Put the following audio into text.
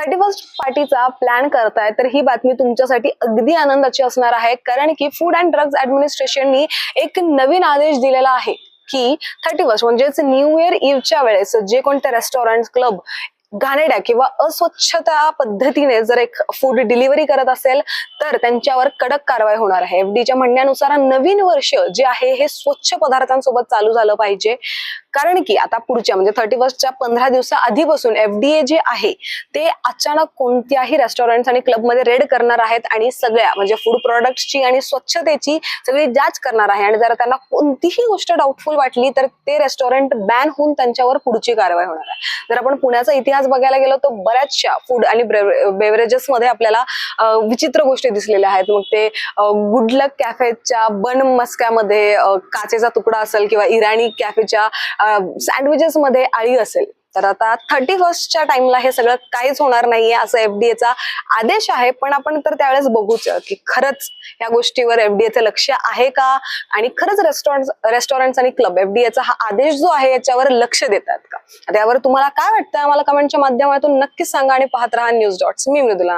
Thirty first पार्टीचा plan करताय तर ही बातमी तुमच्यासाठी अगदी आनंदाची असणार आहे कारण की फूड अँड ड्रग्ज ऍडमिनिस्ट्रेशननी एक नवीन आदेश दिलेला आहे की थर्टी फर्स्ट म्हणजेच न्यू इयर इव्हच्या वेळेस जे कोणते रेस्टॉरंट क्लब घाणेड्या किंवा अस्वच्छता पद्धतीने जर एक फूड डिलिव्हरी करत असेल तर त्यांच्यावर कडक कारवाई होणार आहे. एफडीच्या म्हणण्यानुसार नवीन वर्ष जे आहे हे स्वच्छ पदार्थांसोबत चालू झालं पाहिजे. कारण की आता पुढच्या म्हणजे थर्टी फर्स्टच्या पंधरा दिवसा आधीपासून एफडीए जे आहे ते अचानक कोणत्याही रेस्टॉरंट आणि क्लबमध्ये रेड करणार आहेत आणि सगळ्या म्हणजे फूड प्रॉडक्टची आणि स्वच्छतेची सगळी जाच करणार आहे. आणि जर त्यांना कोणतीही गोष्ट डाऊटफुल वाटली तर ते रेस्टॉरंट बॅन होऊन त्यांच्यावर पुढची कारवाई होणार आहे. जर आपण पुण्याचा इतिहास बघायला गेलो तर बऱ्याचशा फूड आणि बेवरेजेस मध्ये आपल्याला विचित्र गोष्टी दिसलेल्या आहेत. मग ते गुडलक कॅफेच्या बन मस्क्यामध्ये काचेचा तुकडा असेल किंवा इराणी कॅफेच्या सँडविचेस मध्ये आळी असेल. तर आता थर्टी फर्स्टच्या टाइमला हे सगळं काहीच होणार नाहीये असं एफडीएचा आदेश आहे. पण आपण तर त्यावेळेस बघूच की खरंच या गोष्टीवर एफडीएचं लक्ष आहे का? आणि खरंच रेस्टॉरंट रेस्टॉरंट आणि क्लब एफडीएचा हा आदेश जो आहे याच्यावर लक्ष देतात का? त्यावर तुम्हाला काय वाटतं? आम्हाला कमेंटच्या माध्यमातून नक्कीच सांगा आणि पाहत राहा न्यूज डॉट्स मी मृदुला